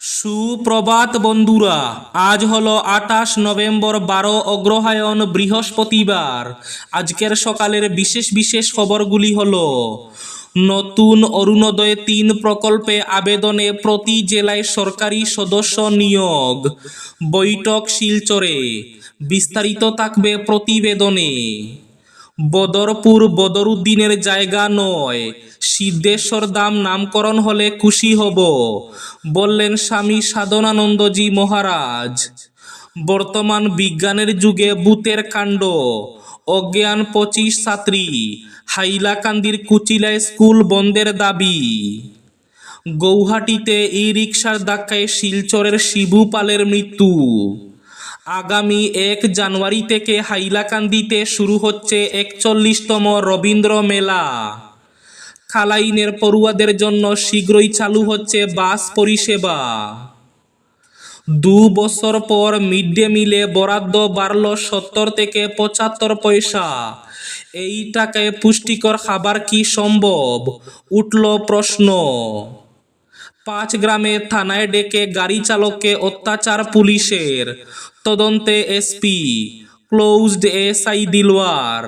সুপ্রভাত বন্ধুরা, আজ হলো আঠাশ নভেম্বর বারো অগ্রহায়ণ বৃহস্পতিবার। আজকের সকালের বিশেষ বিশেষ খবরগুলি হলো, নতুন অরুণোদয় তিন প্রকল্পে আবেদনে প্রতি জেলায় সরকারি সদস্য নিয়োগ, বৈঠক শিলচরে, বিস্তারিত থাকবে প্রতিবেদনে। বদরপুর বদরুদ্দিনের জায়গা নয়। সিদ্ধেশ্বর দাম নামকরণ হলে খুশি হব। বললেন স্বামী সাধনানন্দজি মহারাজ। বর্তমান বিজ্ঞানের যুগে ভূতের কাণ্ড। অজ্ঞান পঁচিশ ছাত্রী। হাইলাকান্দির কুচিলায় স্কুল বন্ধের দাবি। গৌহাটিতে ই রিক্সার ধাক্কায় শিলচরের শিবু পালের মৃত্যু। আগামী এক জানুয়ারি থেকে হাইলাকান্দিতে শুরু হচ্ছে একচল্লিশতম রবীন্দ্র মেলা। খালাইনের পড়ুয়াদের জন্য শীঘ্রই চালু হচ্ছে বাস পরিষেবা। দু বছর পর মিড ডে মিলে বরাদ্দ বাড়ল সত্তর থেকে পঁচাত্তর পয়সা। এই টাকায় পুষ্টিকর খাবার কি সম্ভব? উঠল প্রশ্ন। পাঁচ গ্রামে থানায় ডেকে গাড়ি চালককে অত্যাচার পুলিশের। তদন্তে SP, closed SI Dilwar.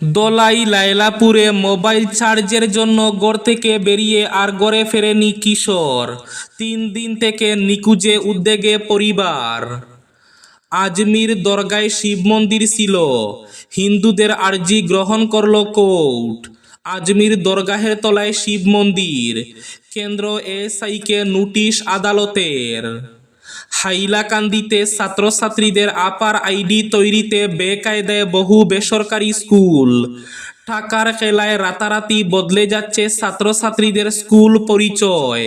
Dholai লায়লাপুরে mobile চার্জের জন্য গড় থেকে বেরিয়ে আর গড়ে ফেরেনি কিশোর, তিন দিন থেকে নিকুজে উদ্বেগে পরিবার। আজমির দরগায় শিব মন্দির ছিল, হিন্দুদের আর্জি গ্রহণ করল কোর্ট। আজমির দরগাহের তলায় শিব মন্দির, কেন্দ্র এসআইকে নোটিশ আদালতের। হাইলাকান্দিতে ছাত্রছাত্রীদের আপার আইডি তৈরিতে বেকায়দায় বহু বেসরকারি স্কুল। টাকার খেলায় রাতারাতি বদলে যাচ্ছে ছাত্রছাত্রীদের স্কুল পরিচয়।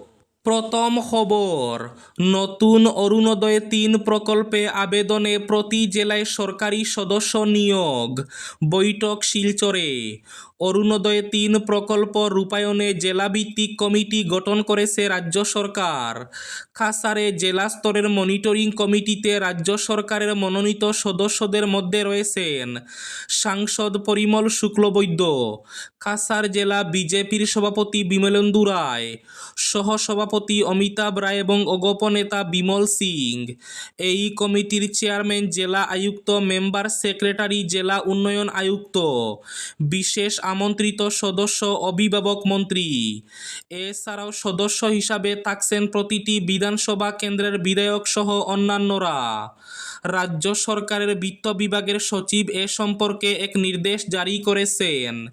প্রথম খবর, নতুন অরুণোদয় তিন প্রকল্পে আবেদনে প্রতি জেলায় সরকারি সদস্য নিয়োগ, বৈঠক শিলচরে। অরুণোদয় তিন প্রকল্প রূপায়ণে জেলাভিত্তিক কমিটি গঠন করেছে রাজ্য সরকার। খাসারে জেলা স্তরের মনিটরিং কমিটিতে রাজ্য সরকারের মনোনীত সদস্যদের মধ্যে রয়েছেন সাংসদ পরিমল শুক্লবৈদ্য, খাসার জেলা বিজেপির সভাপতি বিমলেন্দু রায়, সহসভাপতি অমিতাভ রায় এবং অগপ নেতা বিমল সিং। এই কমিটির চেয়ারম্যান জেলা আয়ুক্ত, মেম্বার সেক্রেটারি জেলা উন্নয়ন আয়ুক্ত, বিশেষ আমন্ত্রিত সদস্য, অভিভাবক মন্ত্রী। এছাড়াও সদস্য হিসাবে থাকছেন প্রতিটি বিধানসভা কেন্দ্রের বিধায়ক সহ অন্যান্যরা। রাজ্য সরকারের বিত্ত বিভাগের সচিব এ সম্পর্কে এক নির্দেশ জারি করেছেন।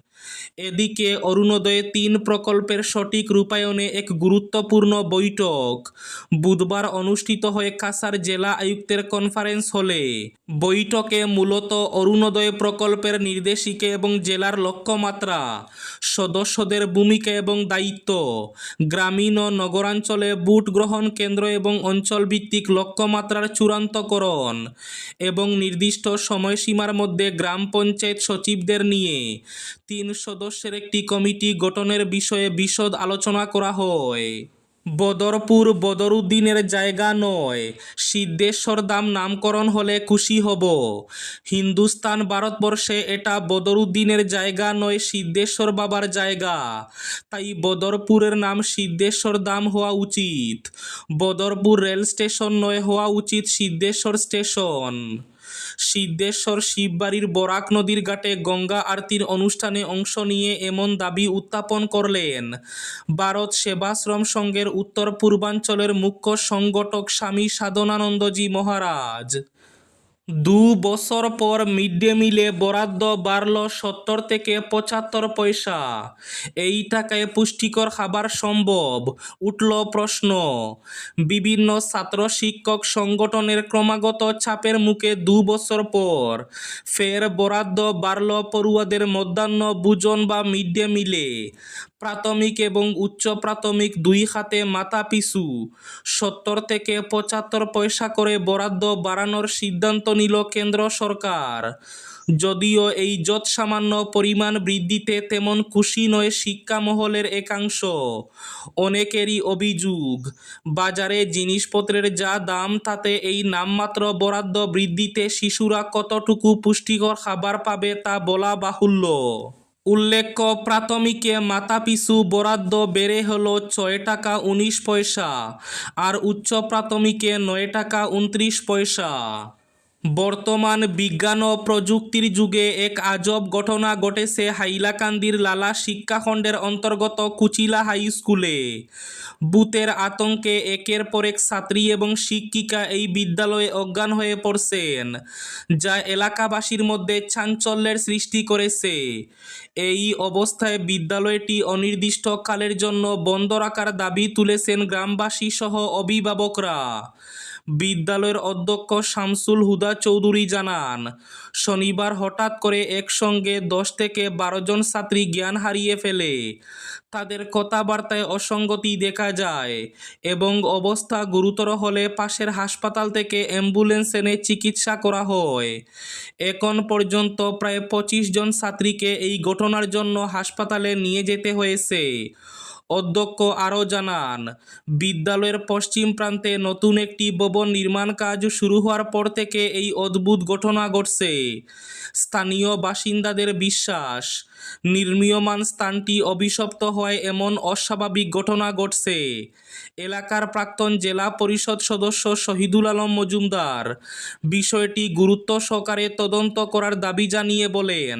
এদিকে অরুণোদয় তিন প্রকল্পের সঠিক রূপায়ণে এক গুরুত্বপূর্ণ বৈঠক। বুধবার অনুষ্ঠিত হয়ে কাসার জেলা আয়ুক্তের কনফারেন্স হলে। বৈঠকে মূলত অরুণোদয় প্রকল্পের নির্দেশিকা এবং জেলার লক্ষ্যমাত্রা, সদস্যদের ভূমিকা এবং দায়িত্ব, গ্রামীণ ও নগরাঞ্চলে বুট গ্রহণ কেন্দ্র এবং অঞ্চলভিত্তিক লক্ষ্যমাত্রার চূড়ান্তকরণ এবং নির্দিষ্ট সময়সীমার মধ্যে গ্রাম পঞ্চায়েত সচিবদের নিয়ে তিন সদস্যের একটি কমিটি গঠনের বিষয়ে বিশদ আলোচনা করা হয়। বদরপুর বদরুদ্দিনের জায়গা নয়। সিদ্ধেশ্বর দাম নামকরণ হলে খুশি হব। হিন্দুস্তান ভারতবর্ষে এটা বদরুদ্দিনের জায়গা নয়, সিদ্ধেশ্বর বাবার জায়গা। তাই বদরপুরের নাম সিদ্ধেশ্বর দাম হওয়া উচিত। বদরপুর রেল স্টেশন নয় হওয়া উচিত সিদ্ধেশ্বর স্টেশন। সিদ্ধেশ্বর শিববাড়ির বরাক নদীর ঘাটে গঙ্গা আরতির অনুষ্ঠানে অংশ নিয়ে এমন দাবি উত্থাপন করলেন। ভারত সেবাশ্রম সংঘের উত্তর পূর্বাঞ্চলের মুখ্য সংগঠক স্বামী সাধনানন্দজি মহারাজ। দু বছর পর মিড ডে মিলে বরাদ্দ বাড়ল সত্তর থেকে পঁচাত্তর পয়সা। এই টাকায় পুষ্টিকর খাবার সম্ভব, উঠল প্রশ্ন। বিভিন্ন ছাত্র শিক্ষক সংগঠনের ক্রমাগত চাপের মুখে দু বছর পর ফের বরাদ্দ বাড়ল পড়ুয়াদের মধ্যাহ্ন ভোজন বা মিড ডে মিলে। প্রাথমিক এবং উচ্চ প্রাথমিক দুই খাতে মাথা পিছু সত্তর থেকে পঁচাত্তর পয়সা করে বরাদ্দ বাড়ানোর সিদ্ধান্ত নিল কেন্দ্র সরকার। যদিও এই যৎ সামান্য পরিমাণ বৃদ্ধিতে তেমন খুশি নয় শিক্ষা মহলের একাংশ। অনেকেরই অভিযোগ, বাজারে জিনিসপত্রের যা দাম তাতে এই নামমাত্র বরাদ্দ বৃদ্ধিতে শিশুরা কতটুকু পুষ্টিকর খাবার পাবে তা বলা বাহুল্য। উল্লেখ্য, প্রাথমিকে মাতাপিছু বরাদ্দ বেড়ে হল ছয় টাকা উনিশ পয়সা আর উচ্চ প্রাথমিকে নয় টাকা উনত্রিশ পয়সা। বর্তমান বিজ্ঞান ও প্রযুক্তির যুগে এক আজব ঘটনা ঘটেছে হাইলাকান্দির লালা শিক্ষাখণ্ডের অন্তর্গত কুচিলা হাই স্কুলে। বুথের আতঙ্কে একের পর এক ছাত্রী এবং শিক্ষিকা এই বিদ্যালয়ে অজ্ঞান হয়ে পড়ছেন, যা এলাকাবাসীর মধ্যে চাঞ্চল্যের সৃষ্টি করেছে। এই অবস্থায় বিদ্যালয়টি অনির্দিষ্টকালের জন্য বন্ধ রাখার দাবি তুলেছেন গ্রামবাসী সহ অভিভাবকরা। বিদ্যালয়ের অধ্যক্ষ শামসুল হুদা চৌধুরী জানান, শনিবার হঠাৎ করে একসঙ্গে দশ থেকে বারো জন ছাত্রী জ্ঞান হারিয়ে ফেলে। তাদের কথাবার্তায় অসঙ্গতি দেখা যায় এবং অবস্থা গুরুতর হলে পাশের হাসপাতাল থেকে অ্যাম্বুলেন্স এনে চিকিৎসা করা হয়। এখন পর্যন্ত প্রায় পঁচিশ জন ছাত্রীকে এই ঘটনার জন্য হাসপাতালে নিয়ে যেতে হয়েছে। অধ্যক্ষ আরও জানান, বিদ্যালয়ের পশ্চিম প্রান্তে নতুন একটি ভবন নির্মাণ কাজ শুরু হওয়ার পর থেকে এই অদ্ভুত ঘটনা ঘটছে। স্থানীয় বাসিন্দাদের বিশ্বাস নির্মীয়মান স্থানটি অভিশপ্ত হয় এমন অস্বাভাবিক ঘটনা ঘটছে। এলাকার প্রাক্তন জেলা পরিষদ সদস্য শহীদুল আলম মজুমদার বিষয়টি গুরুত্ব সহকারে তদন্ত করার দাবি জানিয়ে বলেন,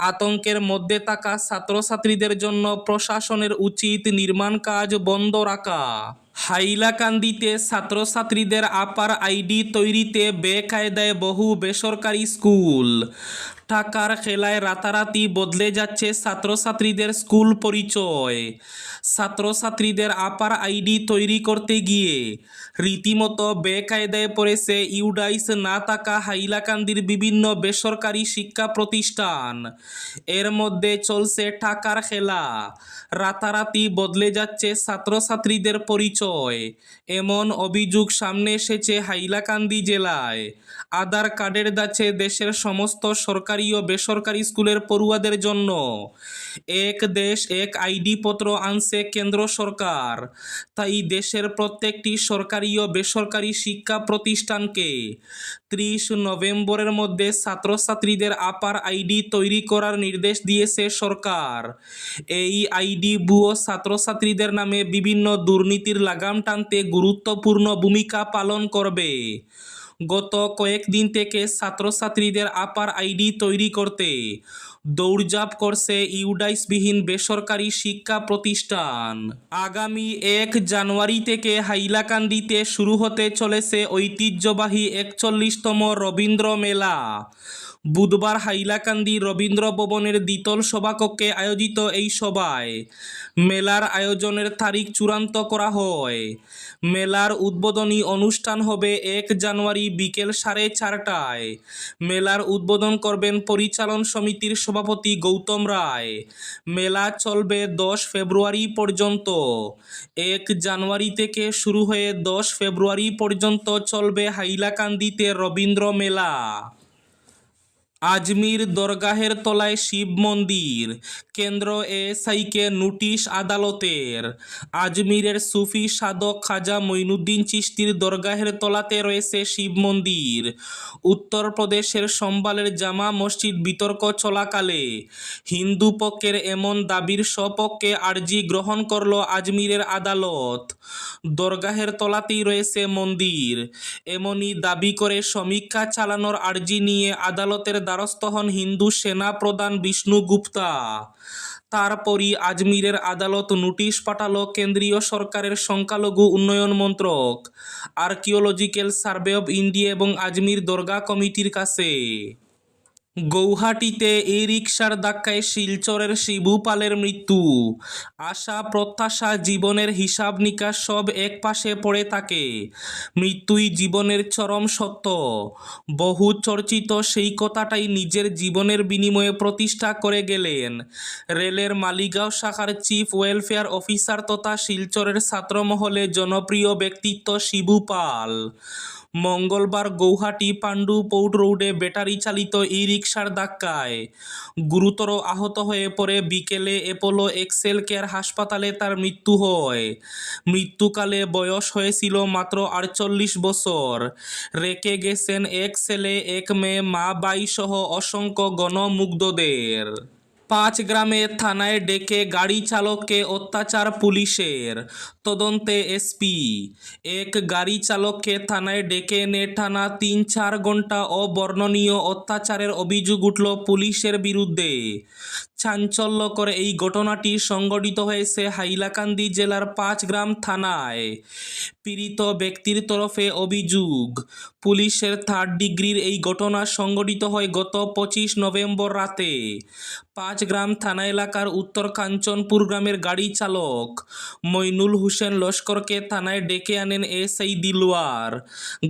আতঙ্কের মধ্যে থাকা ছাত্রছাত্রীদের জন্য প্রশাসনের উচিত নির্মাণ কাজ বন্ধ রাখা। হাইলাকান্দিতে ছাত্রছাত্রীদের আপার আইডি তৈরিতে বেকায়দায় বহু বেসরকারি স্কুল টাকার খেলায় রাতারাতি বদলে যাচ্ছে ছাত্রছাত্রীদের স্কুল পরিচয়। ছাত্রছাত্রীদের আপার আইডি তৈরি করতে গিয়ে রীতিমতো বেকায়দায় পড়েছে ইউডাইস না থাকা হাইলাকান্দির বিভিন্ন বেসরকারি শিক্ষা প্রতিষ্ঠান। এর মধ্যে চলছে টাকার খেলা। রাতারাতি বদলে যাচ্ছে ছাত্রছাত্রীদের পরিচয়। এমন অভিযোগ সামনে এসেছে হাইলাকান্দি জেলায়। আধার কার্ডের দাছে দেশের সমস্ত সরকারি ও বেসরকারি স্কুলের পড়ুয়াদের জন্য। এক দেশ এক আইডি পত্র আনছে কেন্দ্র সরকার। তাই দেশের প্রত্যেকটি সরকারি ও বেসরকারি শিক্ষা প্রতিষ্ঠানকে ত্রিশ নভেম্বরের মধ্যে ছাত্রছাত্রীদের আপার আইডি তৈরি করার নির্দেশ দিয়েছে সরকার। এই আইডি ভুয়ো ছাত্রছাত্রীদের নামে বিভিন্ন দুর্নীতির লাগাম টানতে গুরুত্বপূর্ণ ভূমিকা পালন করবে। গত কয়েকদিন থেকে ছাত্রছাত্রীদের আপার আইডি তৈরি করতে দৌড়ঝাঁপ করছে ইউডাইসবিহীন বেসরকারি শিক্ষা প্রতিষ্ঠান। আগামী এক জানুয়ারি থেকে হাইলাকান্দিতে শুরু হতে চলেছে ঐতিহ্যবাহী একচল্লিশতম রবীন্দ্র মেলা। বুধবার হাইলাকান্দি রবীন্দ্র ভবনের দ্বিতল সভাকক্ষে আয়োজিত এই সভায় মেলার আয়োজনের তারিখ চূড়ান্ত করা হয়। মেলার উদ্বোধনী অনুষ্ঠান হবে এক জানুয়ারি বিকেল সাড়ে চারটায়। মেলার উদ্বোধন করবেন পরিচালন সমিতির সভাপতি গৌতম রায়। মেলা চলবে দশ ফেব্রুয়ারি পর্যন্ত। এক জানুয়ারি থেকে শুরু হয়ে দশ ফেব্রুয়ারি পর্যন্ত চলবে হাইলাকান্দিতে রবীন্দ্র মেলা। আজমির দরগাহের তলায় শিব মন্দির। কেন্দ্র এএসআইকে নোটিশ আদালতের। আজমিরের সুফি সাধক খাজা মঈনুদ্দিন চিশতির দরগাহের তলাতে রয়েছে শিব মন্দির। উত্তরপ্রদেশের সম্বালের জামা মসজিদ বিতর্ক চলাকালে হিন্দু পক্ষের এমন দাবির স্বপক্ষে আর্জি গ্রহণ করল আজমিরের আদালত। দরগাহের তলাতেই রয়েছে মন্দির। এমনই দাবি করে সমীক্ষা চালানোর আর্জি নিয়ে আদালতের দ্বারস্থ হন হিন্দু সেনা প্রধান বিষ্ণু গুপ্তা। তারপরই আজমিরের আদালত নোটিশ পাঠালো কেন্দ্রীয় সরকারের সংখ্যালঘু উন্নয়ন মন্ত্রক, আর্কিওলজিক্যাল সার্ভে অব ইন্ডিয়া এবং আজমির দরগা কমিটির কাছে। গৌহাটিতে ই রিকশার ধাক্কায় শিলচরের শিবু পালের মৃত্যু। আশা, প্রত্যাশা, জীবনের হিসাব নিকাশ সব এক পাশে পড়ে থাকে। মৃত্যুই জীবনের চরম সত্য। বহু চর্চিত সেই কথাটাই নিজের জীবনের বিনিময়ে প্রতিষ্ঠা করে গেলেন। রেলের মালিগাঁও শাখার চিফ ওয়েলফেয়ার অফিসার তথা শিলচরের ছাত্রমহলে জনপ্রিয় ব্যক্তিত্ব শিবু পাল মঙ্গলবার গৌহাটি পাণ্ডু পৌট রোডে ব্যাটারি চালিত ই রিক্সার ধাক্কায়। গুরুতর আহত হয়ে পড়ে বিকেলে অ্যাপোলো এক্সেল কেয়ার হাসপাতালে তার মৃত্যু হয়। মৃত্যুকালে বয়স হয়েছিল মাত্র আটচল্লিশ বছর। রেখে গেছেন এক ছেলে, এক মেয়ে, মা বাই সহ অসংখ্য গণমুগ্ধদের। পাঁচ গ্রামে থানায় ডেকে গাড়ি চালককে অত্যাচার পুলিশের। তদন্তে এসপি, এক গাড়ি চালককে থানায় ডেকে এনে টানা তিন চার ঘণ্টা অবর্ণনীয় অত্যাচারের অভিযোগ উঠল পুলিশের বিরুদ্ধে। চাঞ্চল্যকর এই ঘটনাটি সংঘটিত হয়েছে হাইলাকান্দি জেলার পাঁচ গ্রাম থানায়। পীড়িত ব্যক্তির তরফে অভিযোগ। পুলিশের থার্ড ডিগ্রির এই ঘটনা সংঘটিত হয় গত পঁচিশ নভেম্বর রাতে। পাঁচ গ্রাম থানা এলাকার উত্তর কাঞ্চনপুর গ্রামের গাড়ি চালক মইনুল হোসেন লস্করকে থানায় ডেকে আনেন এস এসআই দিলওয়ার।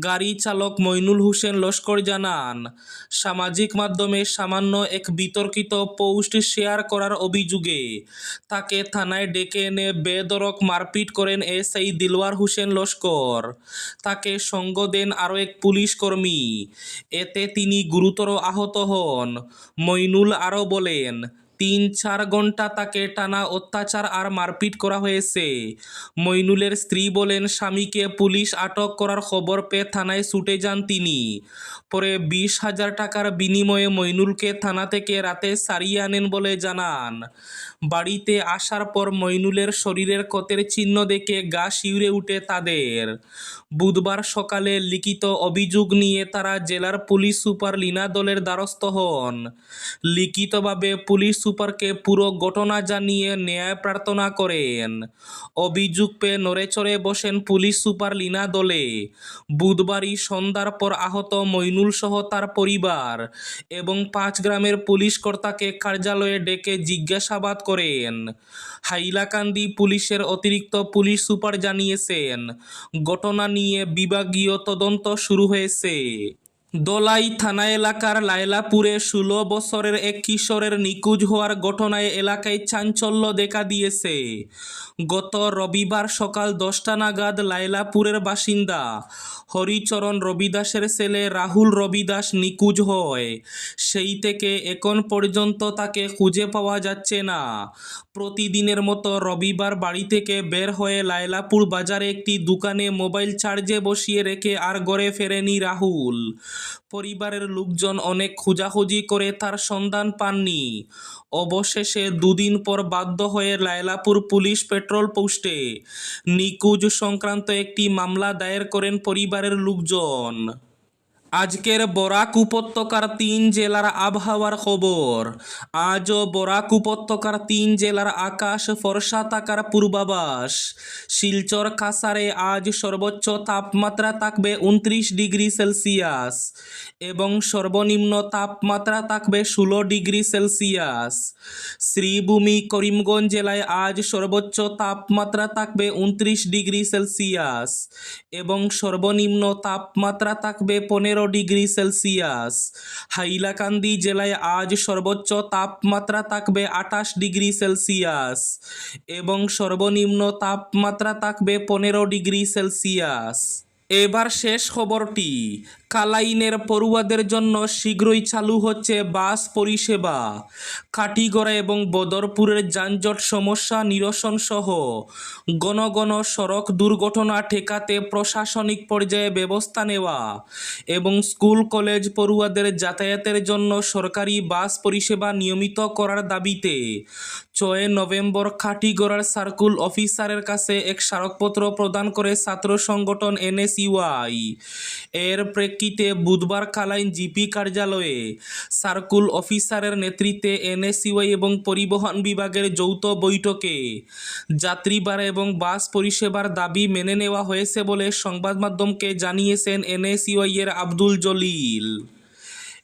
গাড়ি চালক মইনুল হোসেন লস্কর জানান, সামাজিক মাধ্যমে সামান্য এক বিতর্কিত পোস্ট শেয়ার করার অভিযোগে তাকে থানায় ডেকে এনে বেদরক মারপিট করেন এস এসআই দিলওয়ার হোসেন লস্কর। তাকে সঙ্গ দেন আরও এক পুলিশ কর্মী। এতে তিনি গুরুতর আহত হন। মইনুল আরও বলেন তিন চার ঘণ্টা তাকে টানা অত্যাচার আর মারপিট করা হয়েছে। মইনুলের স্ত্রী বলেন, স্বামীকে পুলিশ আটক করার খবর পেয়ে থানায় ছুটে যান তিনি। পরে বিশ হাজার টাকার বিনিময়ে মইনুলকে থানা থেকে রাতে সারিয়ে আনেন বলে জানান। বাড়িতে আসার পর মইনুলের শরীরের ক্ষতের চিহ্ন দেখে গা শিউরে উঠে তাদের। বুধবার সকালে লিখিত অভিযোগ নিয়ে তারা জেলার পুলিশ সুপার লীনা দলের দ্বারস্থ হন। লিখিতভাবে পুলিশ সুপারকে পুরো ঘটনা জানিয়ে ন্যায় প্রার্থনা করেন। অভিযোগ পেয়ে নড়েচড়ে বসেন পুলিশ সুপার লীনা দলে। বুধবারই সন্ধ্যার পর আহত মইনুল সহ তার পরিবার এবং পাঁচ গ্রামের পুলিশ কর্তাকে কার্যালয়ে ডেকে জিজ্ঞাসাবাদ করেন। হাইলাকান্দি পুলিশের অতিরিক্ত পুলিশ সুপার জানিয়েছেন, ঘটনা নিয়ে বিভাগীয় তদন্ত শুরু হয়েছে। দলাই থানা এলাকার লায়লাপুরে ষোলো বছরের এক কিশোরের নিখোঁজ হওয়ার ঘটনায় এলাকায় চাঞ্চল্য দেখা দিয়েছে। গত রবিবার সকাল দশটা নাগাদ লায়লাপুরের বাসিন্দা হরিচরণ রবিদাসের ছেলে রাহুল রবিদাস নিখোঁজ হয়। সেই থেকে এখন পর্যন্ত তাকে খুঁজে পাওয়া যাচ্ছে না। প্রতিদিনের মতো রবিবার বাড়ি থেকে বের হয়ে লায়লাপুর বাজারে একটি দোকানে মোবাইল চার্জে বসিয়ে রেখে আর গড়ে ফেরেনি রাহুল। পরিবারের লোকজন অনেক খোঁজাখুঁজি করে তার সন্ধান পাননি। অবশেষে দুদিন পর বাধ্য হয়ে লায়লাপুর পুলিশ পেট্রোল পোস্টে নিখোঁজ সংক্রান্ত একটি মামলা দায়ের করেন পরিবারের লোকজন। আজকের বরাক উপত্যকার তিন জেলার আবহাওয়ার খবর। আজও বরাক উপত্যকার তিন জেলার আকাশ ফর্সা থাকার পূর্বাভাস। শিলচর কাসারে আজ সর্বোচ্চ তাপমাত্রা থাকবে উনত্রিশ ডিগ্রি সেলসিয়াস এবং সর্বনিম্ন তাপমাত্রা থাকবে ষোলো ডিগ্রি সেলসিয়াস। শ্রীভূমি করিমগঞ্জ জেলায় আজ সর্বোচ্চ তাপমাত্রা থাকবে উনত্রিশ ডিগ্রি সেলসিয়াস এবং সর্বনিম্ন তাপমাত্রা থাকবে পনেরো ডিগ্রি সেলসিয়াস। হাইলাকান্দি জেলায় আজ সর্বোচ্চ তাপমাত্রা থাকবে আঠাশ ডিগ্রি সেলসিয়াস এবং সর্বনিম্ন তাপমাত্রা থাকবে পনেরো ডিগ্রি সেলসিয়াস। এবার শেষ খবরটি। কালাইনের পড়ুয়াদের জন্য শীঘ্রই চালু হচ্ছে বাস পরিষেবা। কাটিগড়া এবং বদরপুরের যানজট সমস্যা নিরসন সহ ঘন ঘন সড়ক দুর্ঘটনা ঠেকাতে প্রশাসনিক পর্যায়ে ব্যবস্থা নেওয়া এবং স্কুল, কলেজ পড়ুয়াদের যাতায়াতের জন্য সরকারি বাস পরিষেবা নিয়মিত করার দাবিতে ছয় নভেম্বর কাটিগড়ার সার্কুল অফিসারের কাছে এক স্মারকপত্র প্রদান করে ছাত্র সংগঠন এনএসইউআই। এর প্রেক্ষিতে বুধবার কালাইন জিপি কার্যালয়ে সার্কুল অফিসারের নেতৃত্বে এনএসইউআই এবং পরিবহন বিভাগের যৌথ বৈঠকে যাত্রী ভাড়া এবং বাস পরিষেবার দাবি মেনে নেওয়া হয়েছে বলে সংবাদ মাধ্যমকে জানিয়েছেন এনএসইউআই এর আব্দুল জলিল।